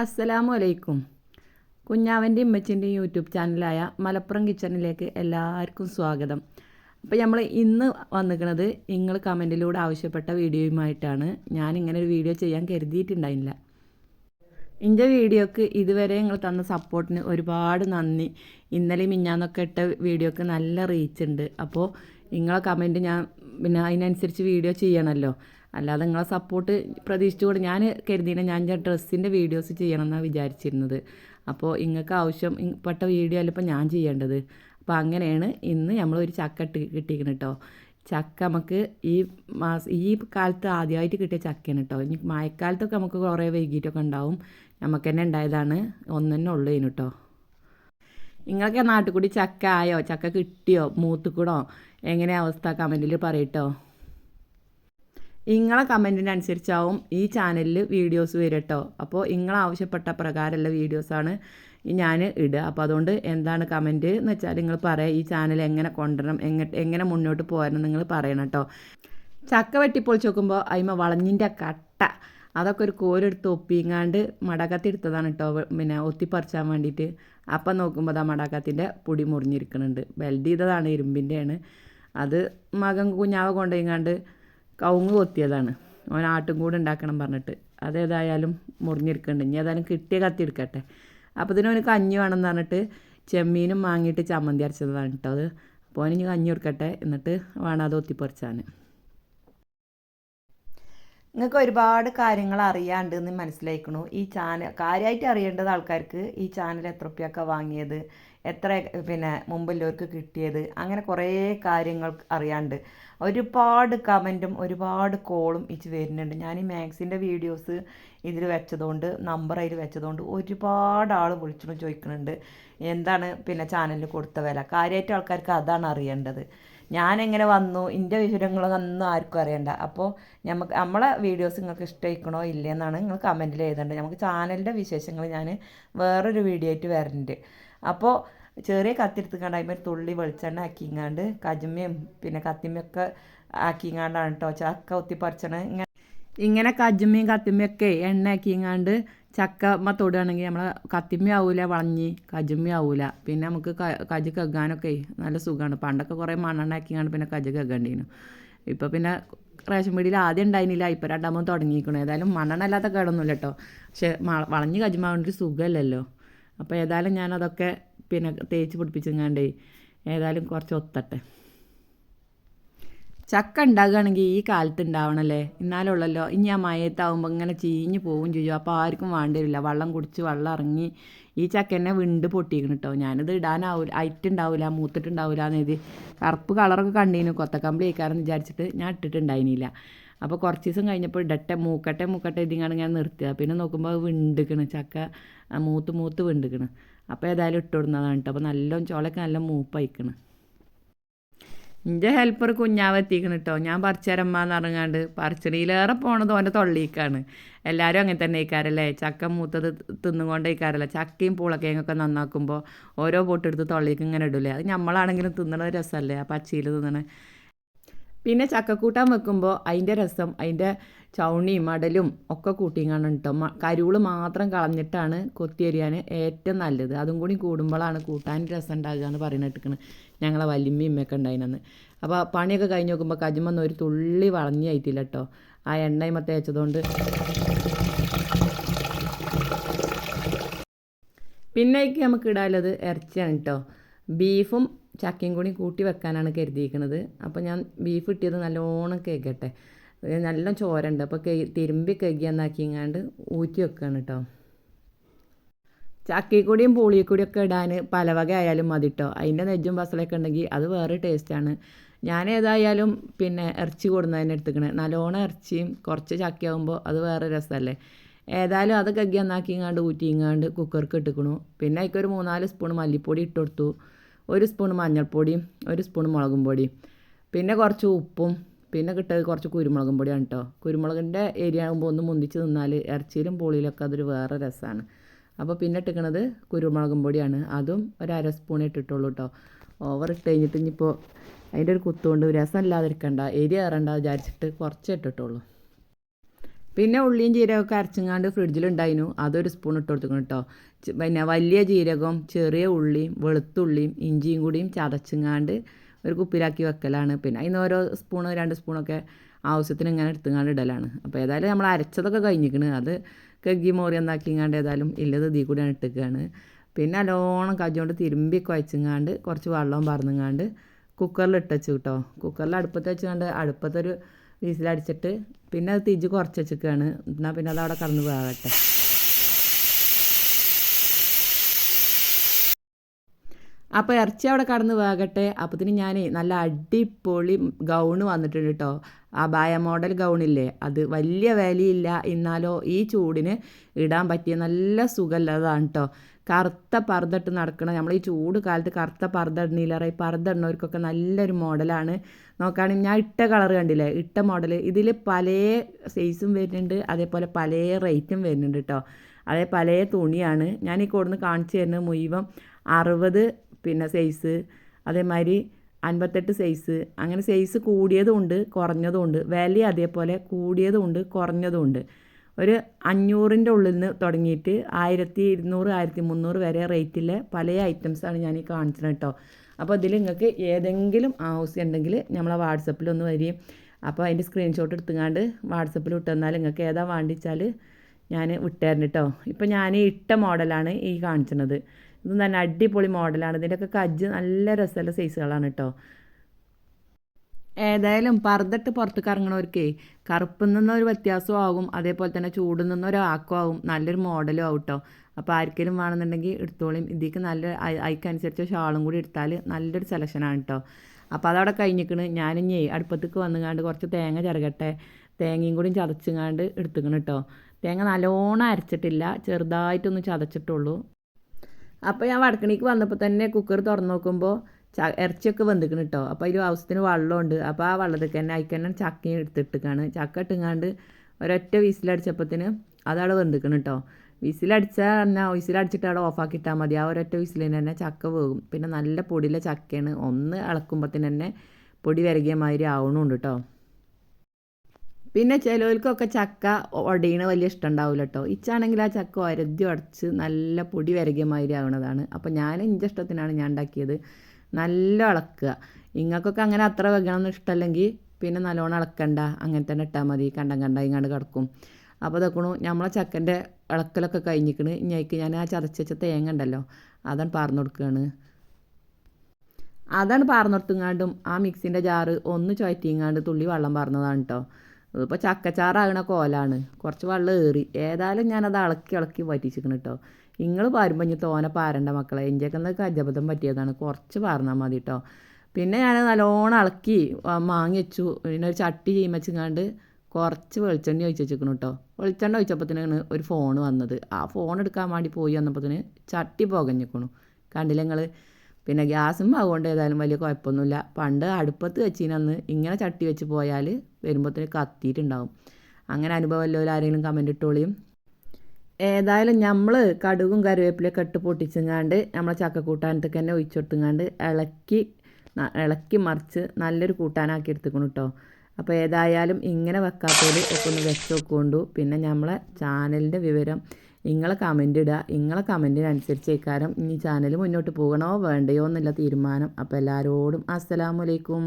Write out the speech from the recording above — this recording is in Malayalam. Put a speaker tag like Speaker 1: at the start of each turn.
Speaker 1: അസ്സലാമു അലൈക്കും കുഞ്ഞാവന്റെ ഇമ്മച്ചിന്റെയും യൂട്യൂബ് ചാനലായ മലപ്പുറം കിച്ചണിലേക്ക് എല്ലാവർക്കും സ്വാഗതം. അപ്പോൾ നമ്മൾ ഇന്ന് വന്നിരിക്കുന്നത് നിങ്ങൾ കമന്റിലൂടെ ആവശ്യപ്പെട്ട വീഡിയോയുമായിട്ടാണ്. ഞാൻ ഇങ്ങനെ ഒരു വീഡിയോ ചെയ്യാൻ കരുതിയിട്ടുണ്ടായില്ല എന്റെ വീഡിയോക്ക് ഇതുവരെ നിങ്ങൾ തന്ന സപ്പോർട്ടിന് ഒരുപാട് നന്ദി. ഇന്നലെ മിഞ്ഞാന്നൊക്കെ ഇട്ട വീഡിയോക്ക് നല്ല റീച്ച് ഉണ്ട്. അപ്പോൾ നിങ്ങളെ കമന്റ് ഞാൻ പിന്നെ അതിനനുസരിച്ച് വീഡിയോ ചെയ്യണമല്ലോ. അല്ലാതെ നിങ്ങളെ സപ്പോർട്ട് പ്രതീക്ഷിച്ചുകൊണ്ട് ഞാൻ കരുതിയിട്ട് ഞാൻ ഞാൻ ഡ്രസ്സിന്റെ വീഡിയോസ് ചെയ്യണമെന്നാണ് വിചാരിച്ചിരുന്നത്. അപ്പോൾ നിങ്ങൾക്ക് ആവശ്യം പെട്ട വീഡിയോ അല്ല ഇപ്പോൾ ഞാൻ ചെയ്യേണ്ടത്. അപ്പോൾ അങ്ങനെയാണ് ഇന്ന് നമ്മളൊരു ചക്ക ഇട്ട് കിട്ടിയിരിക്കുന്നത് കേട്ടോ ചക്ക നമുക്ക് ഈ മാസം ഈ കാലത്ത് ആദ്യമായിട്ട് കിട്ടിയ ചക്കയാണ് കേട്ടോ ഇനി മഴക്കാലത്തൊക്കെ നമുക്ക് കുറേ വൈകിട്ടൊക്കെ ഉണ്ടാവും. നമുക്ക് തന്നെ ഉണ്ടായതാണ്. ഒന്നെന്നെ ഉള്ളു ഇതിന് കേട്ടോ നിങ്ങളൊക്കെ നാട്ടിൽ കൂടി ചക്ക ആയോ? ചക്ക കിട്ടിയോ? മൂത്തുകൂടോ എങ്ങനെ അവസ്ഥ കമന്റിൽ പറയട്ടോ നിങ്ങളെ കമന്റിനനുസരിച്ചാവും ഈ ചാനലിൽ വീഡിയോസ് വരട്ടോ. അപ്പോൾ നിങ്ങൾ ആവശ്യപ്പെട്ട പ്രകാരമുള്ള വീഡിയോസാണ് ഞാൻ ഇടുക അപ്പോൾ അതുകൊണ്ട് എന്താണ് കമന്റ് എന്ന് വെച്ചാൽ നിങ്ങൾ പറയാം ഈ ചാനൽ എങ്ങനെ കൊണ്ടുവരണം എങ്ങനെ എങ്ങനെ മുന്നോട്ട് പോകാനും നിങ്ങൾ പറയണം കേട്ടോ ചക്ക വെട്ടിപ്പൊളിച്ച് നോക്കുമ്പോൾ അതിമ വളഞ്ഞിന്റെ കട്ട. അതൊക്കെ ഒരു കോരെടുത്ത് ഒപ്പിങ്ങാണ്ട് മടക്കത്തി എടുത്തതാണ് കേട്ടോ പിന്നെ ഒത്തിപ്പറിച്ചാൻ വേണ്ടിയിട്ട്. അപ്പം നോക്കുമ്പോൾ അതാ മടക്കത്തിന്റെ പൊടി മുറിഞ്ഞിരിക്കുന്നുണ്ട് വെൽഡ് ചെയ്തതാണ് ഇരുമ്പിന്റെയാണ് അത് മകൻ കുഞ്ഞാവ് കൊണ്ടുപോയിങ്ങാണ്ട് കവുങ്ങ് കൊത്തിയതാണ്. ഓൻ ആട്ടും കൂടെ ഉണ്ടാക്കണം പറഞ്ഞിട്ട്. അതേതായാലും മുറിഞ്ഞിരിക്കുന്നുണ്ട് ഇനി ഏതായാലും കിട്ടിയ കത്തി എടുക്കട്ടെ. അപ്പോൾ ഇതിന് കഞ്ഞി വേണമെന്ന് പറഞ്ഞിട്ട് ചെമ്മീനും വാങ്ങിയിട്ട് ചമ്മന്തി അരച്ചതാണ് കേട്ടോ അത്. അപ്പോൾ അവനിഞ്ഞ് കഞ്ഞി കൊടുക്കട്ടെ എന്നിട്ട് വേണം അത് ഒത്തിപ്പറിച്ചാൻ. നിങ്ങൾക്ക് ഒരുപാട് കാര്യങ്ങൾ അറിയാണ്ട് എന്ന് മനസ്സിലായിക്കണു. ഈ ചാനൽ കാര്യമായിട്ട് അറിയേണ്ടത് ആൾക്കാർക്ക് ഈ ചാനൽ എത്ര റുപ്യൊക്കെ വാങ്ങിയത്? എത്ര പിന്നെ മുമ്പുള്ളവർക്ക് കിട്ടിയത് അങ്ങനെ കുറേ കാര്യങ്ങൾ അറിയാണ്ട്. ഒരുപാട് കമന്റും ഒരുപാട് കോളും ഇച്ച് വരുന്നുണ്ട്. ഞാൻ ഈ മാക്സിന്റെ വീഡിയോസ് ഇതിൽ വെച്ചതുകൊണ്ട് നമ്പർ അതിൽ വെച്ചതുകൊണ്ട് ഒരുപാട് ആൾ വിളിച്ചു ചോദിക്കുന്നുണ്ട്. എന്താണ് പിന്നെ ചാനലിൽ കൊടുത്ത വില? കാര്യമായിട്ട് ആൾക്കാർക്ക് അതാണ് അറിയേണ്ടത്. ഞാൻ എങ്ങനെ വന്നു? എന്റെ വിവരങ്ങളൊന്നും ആർക്കും അറിയണ്ട. അപ്പോൾ നമുക്ക് നമ്മളെ വീഡിയോസ് നിങ്ങൾക്ക് ഇഷ്ടമായിക്കണോ ഇല്ലയെന്നാണ് നിങ്ങൾ കമന്റിൽ എഴുതേണ്ടത്. നമുക്ക് ചാനലിന്റെ വിശേഷങ്ങൾ ഞാൻ വേറൊരു വീഡിയോ ആയിട്ട് വരണ്ട്. അപ്പോൾ ചെറിയ കത്തിയെടുത്ത് അതിമേൽ തുള്ളി വെളിച്ചെണ്ണ ആക്കിങ്ങാണ്ട് കജുമയും പിന്നെ കത്തിമയൊക്കെ ആക്കിങ്ങാണ്ടാണ് കേട്ടോ ചക്ക ഒത്തിപ്പറിച്ചണ. ഇങ്ങനെ ഇങ്ങനെ കജുമ്മയും കത്തിമ്മയൊക്കെ എണ്ണ ആക്കിങ്ങാണ്ട് ചക്ക ചക്കമ്മ തൊടുകയാണെങ്കിൽ നമ്മളെ കത്തിമ്മ ആവൂല വളഞ്ഞ് കജുമ്മ ആവൂല. പിന്നെ നമുക്ക് കജു കഗ്ഗാനൊക്കെ നല്ല സുഖമാണ് പണ്ടൊക്കെ കുറേ മണ്ണെണ്ണ ആക്കിങ്ങാണ്ട് പിന്നെ കജ് കഗ്ഗണ്ടീനു ഇപ്പോൾ പിന്നെ റേഷൻ പീടിയിൽ ആദ്യം ഉണ്ടായിരുന്നില്ല ഇപ്പോൾ രണ്ടാമത് തുടങ്ങിയിരിക്കണം. ഏതായാലും മണ്ണെണ്ണ അല്ലാത്ത കേടൊന്നുമില്ല കേട്ടോ പക്ഷെ മ- വളഞ്ഞ് കജുമാവേണ്ട സുഖമല്ലല്ലോ. അപ്പോൾ ഏതായാലും ഞാനതൊക്കെ പിന്നെ തേച്ച് പിടിപ്പിച്ചെങ്ങാണ്ടേ ഏതായാലും കുറച്ച് ഒത്തട്ടെ. ചക്ക ഉണ്ടാകുകയാണെങ്കിൽ ഈ കാലത്ത് ഉണ്ടാവണല്ലേ? എന്നാലുള്ളല്ലോ ഇനി ആ മയത്താവുമ്പോൾ ഇങ്ങനെ ചീഞ്ഞ് പോവും ചെയ്യും. അപ്പോൾ ആർക്കും വേണ്ടി വരില്ല. വെള്ളം കുടിച്ച് വെള്ളം ഇറങ്ങി ഈ ചക്ക എന്നെ വിണ്ട് പൊട്ടിക്കണം കേട്ടോ ഞാനിത് ഇടാനാവില്ല അയറ്റുണ്ടാവില്ല മൂത്തിട്ടുണ്ടാവില്ല എന്നെഴുതി കറുപ്പ് കളറൊക്കെ കണ്ടീനു. കൊത്തക്കമ്പളി കഴിക്കാറെന്ന് വിചാരിച്ചിട്ട് ഞാൻ ഇട്ടിട്ടുണ്ടായിരുന്നില്ല അപ്പോൾ കുറച്ച് ദിവസം കഴിഞ്ഞപ്പോൾ ഇടട്ടെ മൂക്കട്ടെ മൂക്കട്ടെ ഇതിങ്ങനെ ഞാൻ നിർത്തുക പിന്നെ നോക്കുമ്പോൾ അത് വിണ്ടിക്കണ് ചക്ക മൂത്ത് മൂത്ത് വിണ്ടിക്കണ്. അപ്പോൾ ഏതായാലും ഇട്ടുകൊടുന്നതാണ് കേട്ടോ അപ്പോൾ നല്ലോണം ചോളൊക്കെ നല്ല മൂപ്പയക്കണം. എന്റെ ഹെൽപ്പർ കുഞ്ഞാവെത്തിക്കണം കേട്ടോ ഞാൻ പറിച്ചരമ്മ എന്ന് പറഞ്ഞാണ്ട് പറിച്ചടിയിലേറെ പോണത് ഓന്റെ തൊള്ളിക്കാണ്. എല്ലാവരും അങ്ങനെ തന്നെ ഇക്കാരല്ലേ ചക്ക മൂത്തത് തിന്നുകൊണ്ട് ഇക്കാരല്ലേ ചക്കയും പൂളക്കയൊക്കെ നന്നാക്കുമ്പോൾ ഓരോ പൊട്ടെടുത്ത് തൊള്ളിക്ക് ഇങ്ങനെ ഇടൂലേ? അത് നമ്മളാണെങ്കിലും തിന്നണ രസമല്ലേ ആ പച്ചയിൽ തിന്നണേ പിന്നെ ചക്കക്കൂട്ടാൻ വെക്കുമ്പോൾ അതിന്റെ രസം അതിന്റെ ചൗണിയും മടലും ഒക്കെ കൂട്ടിയാണ് കേട്ടോ കരുൾ മാത്രം കളഞ്ഞിട്ടാണ് കൊത്തിയരിയാൻ ഏറ്റവും നല്ലത്. അതും കൂടി കൂടുമ്പോഴാണ് കൂട്ടാൻ രസം ഉണ്ടാകുക എന്ന് പറയുന്നിട്ടിക്കണ് ഞങ്ങളെ വല്യമ്മയും ഇമ്മയൊക്കെ ഉണ്ടായിരുന്നു അപ്പോൾ പണിയൊക്കെ കഴിഞ്ഞ് നോക്കുമ്പോൾ കജുമൊന്നും ഒരു തുള്ളി വളഞ്ഞായിട്ടില്ല കേട്ടോ ആ എണ്ണയും തേച്ചതുകൊണ്ട് പിന്നേക്ക് നമുക്ക് ഇടാനുള്ളത് ഇറച്ചിയാണ് കേട്ടോ ബീഫും ചക്കയും കൂടി കൂട്ടി വെക്കാനാണ് കരുതിയിരിക്കുന്നത്. അപ്പോൾ ഞാൻ ബീഫ് കിട്ടിയത് നല്ലോണം കേൾക്കട്ടെ നല്ല ചോരണ്ട്. അപ്പോൾ കെ തിരുമ്പി കഴുകിയെന്നാക്കിങ്ങാണ്ട് ഊറ്റി വെക്കുകയാണ് കേട്ടോ ചക്കയും പൂളിയും ഒക്കെ ഇടാൻ പല വക ആയാലും മതി കേട്ടോ അതിന്റെ നെജ്ജും ബസലൊക്കെ ഉണ്ടെങ്കിൽ അത് വേറെ ടേസ്റ്റാണ് ഞാൻ ഏതായാലും പിന്നെ ഇറച്ചി കൊടുന്നതിന് എടുത്തുക്കണേ. നല്ലോണം ഇറച്ചിയും കുറച്ച് ചക്കയാകുമ്പോൾ അത് വേറെ രസമല്ലേ ഏതായാലും അത് കഗ്ഗി എന്നാക്കിങ്ങാണ്ട് ഊറ്റിങ്ങാണ്ട് കുക്കർക്ക് ഇട്ടുക്കണു. പിന്നെ അതിക്കൊരു മൂന്നാൽ സ്പൂൺ മല്ലിപ്പൊടി ഇട്ട് കൊടുത്തു. ഒരു സ്പൂൺ മഞ്ഞൾപ്പൊടിയും ഒരു സ്പൂൺ മുളകും പൊടിയും പിന്നെ കുറച്ച് ഉപ്പും പിന്നെ കിട്ടിയത് കുറച്ച് കുരുമുളകും പൊടിയാണ് കേട്ടോ കുരുമുളകിന്റെ ഏരിയ ആകുമ്പോൾ ഒന്ന് മുന്തിച്ച് നിന്നാൽ ഇറച്ചിയിലും പുളിയിലൊക്കെ അതൊരു വേറെ രസമാണ് അപ്പോൾ പിന്നെ ഇട്ടിക്കണത് കുരുമുളകും പൊടിയാണ്. അതും ഒരു അര സ്പൂൺ ഇട്ടിട്ടുള്ളൂ കേട്ടോ ഓവർ ഇട്ട് കഴിഞ്ഞിട്ട് ഇനിയിപ്പോൾ അതിന്റെ ഒരു കുത്തുകൊണ്ട് രസം എരി കയറണ്ട വിചാരിച്ചിട്ട് കുറച്ച് ഇട്ടിട്ടുള്ളൂ. പിന്നെ ഉള്ളിയും ജീരകമൊക്കെ അരച്ചങ്ങാണ്ട് ഫ്രിഡ്ജിലുണ്ടായിരുന്നു അതൊരു സ്പൂൺ ഇട്ട് കൊടുക്കണം കേട്ടോ പിന്നെ വലിയ ജീരകം ചെറിയ ഉള്ളിയും വെളുത്തുള്ളിയും ഇഞ്ചിയും കൂടിയും ചതച്ചങ്ങാണ്ട് ഒരു കുപ്പിലാക്കി വെക്കലാണ്. പിന്നെ അതിന് ഓരോ സ്പൂണ് രണ്ട് സ്പൂണൊക്കെ ആവശ്യത്തിന് ഇങ്ങനെ എടുത്തുങ്ങാണ്ട് ഇടലാണ്. അപ്പോൾ ഏതായാലും നമ്മൾ അരച്ചതൊക്കെ കഴിഞ്ഞിരിക്കണ് അത് കഗ്ഗി മോറി എന്നാക്കിങ്ങാണ്ട് ഏതായാലും ഇല്ലത് ഇതിൽ കൂടിയാണ് ഇട്ടിക്കുകയാണ് പിന്നെ നല്ലോണം കജ്ജോണ്ട് തിരുമ്പി കുഴച്ചങ്ങാണ്ട് കുറച്ച് വെള്ളം പറന്നുങ്ങാണ്ട് കുക്കറിൽ ഇട്ടച്ചു കേട്ടോ കുക്കറിൽ അടുപ്പത്ത് വെച്ചുകൊണ്ട് അടുപ്പത്തൊരു വീസിലടിച്ചിട്ട് പിന്നെ അത് തിരിച്ച് കുറച്ച് വെച്ചിരിക്കുകയാണ് എന്നാൽ പിന്നെ അത് അവിടെ കടന്ന് പോകട്ടെ അപ്പോൾ ഇറച്ചി അവിടെ കടന്ന് വേകട്ടെ അപ്പത്തിന് ഞാൻ നല്ല അടിപൊളി ഗൗണ് വന്നിട്ടുണ്ട് കേട്ടോ ആ ബായ മോഡൽ ഗൗണില്ലേ അത് വലിയ വിലയില്ല. എന്നാലോ ഈ ചൂടിന് ഇടാൻ പറ്റിയ നല്ല സുഖമുള്ളതാണ് കേട്ടോ കറുത്ത പർദ്ദട്ട് നടക്കണം നമ്മൾ ഈ ചൂട് കാലത്ത് കറുത്ത പർദ്ദ ഇടണില്ലാറ ഈ പർദ്ദ ഇടുന്നവർക്കൊക്കെ നല്ലൊരു മോഡലാണ്. നോക്കുകയാണെങ്കിൽ ഞാൻ ഇട്ട കളർ കണ്ടില്ലേ? ഇട്ട മോഡൽ ഇതിൽ പല സൈസും വരുന്നുണ്ട് അതേപോലെ പല റേറ്റും വരുന്നുണ്ട് കേട്ടോ അതേ പല തുണിയാണ്. ഞാൻ ഈ കൊടുന്ന് കാണിച്ചു തരുന്നത് മുഴുവൻ അറുപത് പിന്നെ സൈസ് അതേമാതിരി അൻപത്തെട്ട് സൈസ്. അങ്ങനെ സൈസ് കൂടിയതും ഉണ്ട് കുറഞ്ഞതും ഉണ്ട് വില അതേപോലെ കൂടിയതും ഉണ്ട് കുറഞ്ഞതും ഉണ്ട് ഒരു അഞ്ഞൂറിന്റെ ഉള്ളിൽ നിന്ന് തുടങ്ങിയിട്ട് ആയിരത്തി ഇരുന്നൂറ് ആയിരത്തി മുന്നൂറ് വരെ റേറ്റിലെ പല ഐറ്റംസാണ് ഞാൻ ഈ കാണിച്ചത് കേട്ടോ. അപ്പോൾ ഇതിൽ നിങ്ങൾക്ക് ഏതെങ്കിലും ആവശ്യം ഉണ്ടെങ്കിൽ നമ്മളെ വാട്സപ്പിൽ ഒന്ന് വരികയും അപ്പോൾ അതിന്റെ സ്ക്രീൻഷോട്ട് എടുത്തുങ്ങാണ്ട് വാട്സപ്പിൽ വിട്ട് തന്നാൽ നിങ്ങൾക്ക് ഏതാ വേണ്ടിച്ചാൽ ഞാൻ വിട്ടുതരണം കേട്ടോ. ഇപ്പം ഞാൻ ഇട്ട മോഡലാണ് ഈ കാണിച്ചത്. ഇത് തന്നെ അടിപൊളി മോഡലാണ്. ഇതിന്റെയൊക്കെ കജ്ജ് നല്ല രസമുള്ള സൈസുകളാണ് കേട്ടോ. ഏതായാലും പർദ്ദട്ട് പുറത്തേക്ക് ഇറങ്ങണവർക്ക് കറുപ്പിൽ നിന്നൊരു വ്യത്യാസവും ആകും അതേപോലെ തന്നെ ചൂടിൽ നിന്നൊരു ആക്കും ആകും നല്ലൊരു മോഡലും ആവും കേട്ടോ അപ്പോൾ ആർക്കെങ്കിലും വേണമെന്നുണ്ടെങ്കിൽ എടുത്തോളിയും ഇതിക്ക് നല്ല അയക്കനുസരിച്ച് ഷാളും കൂടി എടുത്താൽ നല്ലൊരു സെലക്ഷനാണ് കേട്ടോ അപ്പോൾ അതവിടെ കഴിഞ്ഞിക്കണ്. ഞാനിഞ്ഞേ അടുപ്പത്തേക്ക് വന്നുകാണ്ട് കുറച്ച് തേങ്ങ ചിറകട്ടെ തേങ്ങയും കൂടി ചതച്ചുങ്ങാണ്ട് എടുത്തുക്കണം കേട്ടോ തേങ്ങ നല്ലോണം അരച്ചിട്ടില്ല. ചെറുതായിട്ടൊന്ന് ചതച്ചിട്ടുള്ളൂ. അപ്പോൾ ഞാൻ വടക്കണിക്ക് വന്നപ്പോൾ തന്നെ കുക്കർ തുറന്നു നോക്കുമ്പോൾ ഇറച്ചിയൊക്കെ വെന്തിക്കണം കേട്ടോ അപ്പോൾ അതിൽ ആവശ്യത്തിന് വെള്ളമുണ്ട് അപ്പോൾ ആ വെള്ളത്തിൽ തന്നെ അതിക്കന്നെ ചക്കയും എടുത്തിട്ടിക്കാണ്. ചക്ക ഇട്ടുങ്ങാണ്ട് ഒരൊറ്റ വിസിലടിച്ചപ്പത്തിന് അതവിടെ വെന്തിക്കണം കേട്ടോ വിസിലടിച്ചാൽ തന്നെ വിസിലടിച്ചിട്ട് അവിടെ ഓഫാക്കി ഇട്ടാൽ മതി. ആ ഒരൊറ്റ വിസിലിന് തന്നെ ചക്ക വേകും പിന്നെ നല്ല പൊടിയിലെ ചക്കയാണ്. ഒന്ന് ഇളക്കുമ്പത്തിന് തന്നെ പൊടി വരകിയ മാതിരി ആവണമുണ്ട് കേട്ടോ പിന്നെ ചിലവർക്കൊക്കെ ചക്ക ഒടയണ വലിയ ഇഷ്ടം ഉണ്ടാവില്ല കേട്ടോ ഇച്ചാണെങ്കിൽ ആ ചക്ക ഒരതി ഉടച്ച് നല്ല പൊടി വരകിയ മാതിരി ആവണതാണ്. അപ്പോൾ ഞാൻ എന്റെ ഇഷ്ടത്തിനാണ് ഞാൻ ഉണ്ടാക്കിയത് നല്ല ഇളക്കുക. ഇങ്ങൾക്കൊക്കെ അങ്ങനെ അത്ര വെക്കണമെന്ന് ഇഷ്ടമല്ലെങ്കിൽ പിന്നെ നല്ലോണം ഇളക്കണ്ട. അങ്ങനെ തന്നെ ഇട്ടാൽ മതി. കണ്ടം കണ്ട ഇങ്ങാണ്ട് കിടക്കും. അപ്പോൾ ഇതൊക്കണു നമ്മളെ ചക്കന്റെ ഇളക്കലൊക്കെ കഴിഞ്ഞിക്കണ്. ഇഞ്ഞേക്ക് ഞാൻ ആ ചതച്ച് തേങ്ങ ഉണ്ടല്ലോ അതാണ് പറഞ്ഞു കൊടുക്കുകയാണ് അതാണ് പാർന്നെടുത്തുങ്ങാണ്ടും ആ മിക്സിന്റെ ജാറ് ഒന്ന് ചുഴറ്റിങ്ങാണ്ട് തുള്ളി വെള്ളം പാർന്നതാണ് കേട്ടോ ഇതിപ്പോൾ ചക്കച്ചാറാകണ കോലാണ്. കുറച്ച് വെള്ളം ഏറി. ഏതായാലും ഞാനത് ഇളക്കി ഇളക്കി വറ്റിച്ചിരിക്കണം കേട്ടോ നിങ്ങൾ പാരുമ്പോൾ ഇനി തോനെ പാരണ്ട മക്കളെ. എന്റെയൊക്കെ കജബദ്ധം പറ്റിയതാണ്. കുറച്ച് പാർന്നാൽ മതി കേട്ടോ പിന്നെ ഞാൻ നല്ലോണം ഇളക്കി മാങ്ങിച്ചു പിന്നെ ഒരു ചട്ടി ചീമച്ചിങ്ങാണ്ട് കുറച്ച് വെളിച്ചെണ്ണ ഒഴിച്ച് വെച്ചിരിക്കണം കേട്ടോ വെളിച്ചെണ്ണ ഒഴിച്ചപ്പോഴത്തേനാണ് ഒരു ഫോൺ വന്നത്. ആ ഫോൺ എടുക്കാൻ വേണ്ടി പോയി വന്നപ്പോഴത്തേന് ചട്ടി പുകഞ്ഞിക്കണു. കണ്ടില്ല നിങ്ങൾ പിന്നെ ഗ്യാസും അതുകൊണ്ട് ഏതായാലും വലിയ കുഴപ്പമൊന്നുമില്ല പണ്ട് അടുപ്പത്ത് വെച്ചിനന്ന് ഇങ്ങനെ ചട്ടി വെച്ച് പോയാൽ വരുമ്പോഴത്തേന് കത്തിയിട്ടുണ്ടാവും അങ്ങനെ അനുഭവമല്ലോ ആരെങ്കിലും കമന്റ് ഇട്ടോളിയും. ഏതായാലും നമ്മൾ കടുകും കറിവേപ്പിലൊക്കെ ഇട്ട് പൊട്ടിച്ചെങ്ങാണ്ട് നമ്മളെ ചക്കക്കൂട്ടാനത്തേക്ക് തന്നെ ഒഴിച്ചെടുത്തുങ്ങാണ്ട് ഇളക്കി ഇളക്കി മറിച്ച് നല്ലൊരു കൂട്ടാനാക്കി എടുത്തുക്കണം കേട്ടോ അപ്പോൾ ഏതായാലും ഇങ്ങനെ വെക്കാത്തവർ ഒക്കെ ഒന്ന് വെച്ച് നോക്കൊണ്ടു. പിന്നെ നമ്മളെ ചാനലിന്റെ വിവരം നിങ്ങളെ കമന്റ് ഇടുക നിങ്ങളെ കമന്റിനനുസരിച്ച് ഇക്കാരം ഇനി ചാനൽ മുന്നോട്ട് പോകണോ വേണ്ടയോ എന്നുള്ള തീരുമാനം. അപ്പോൾ എല്ലാവരോടും അസ്സലാമലൈക്കും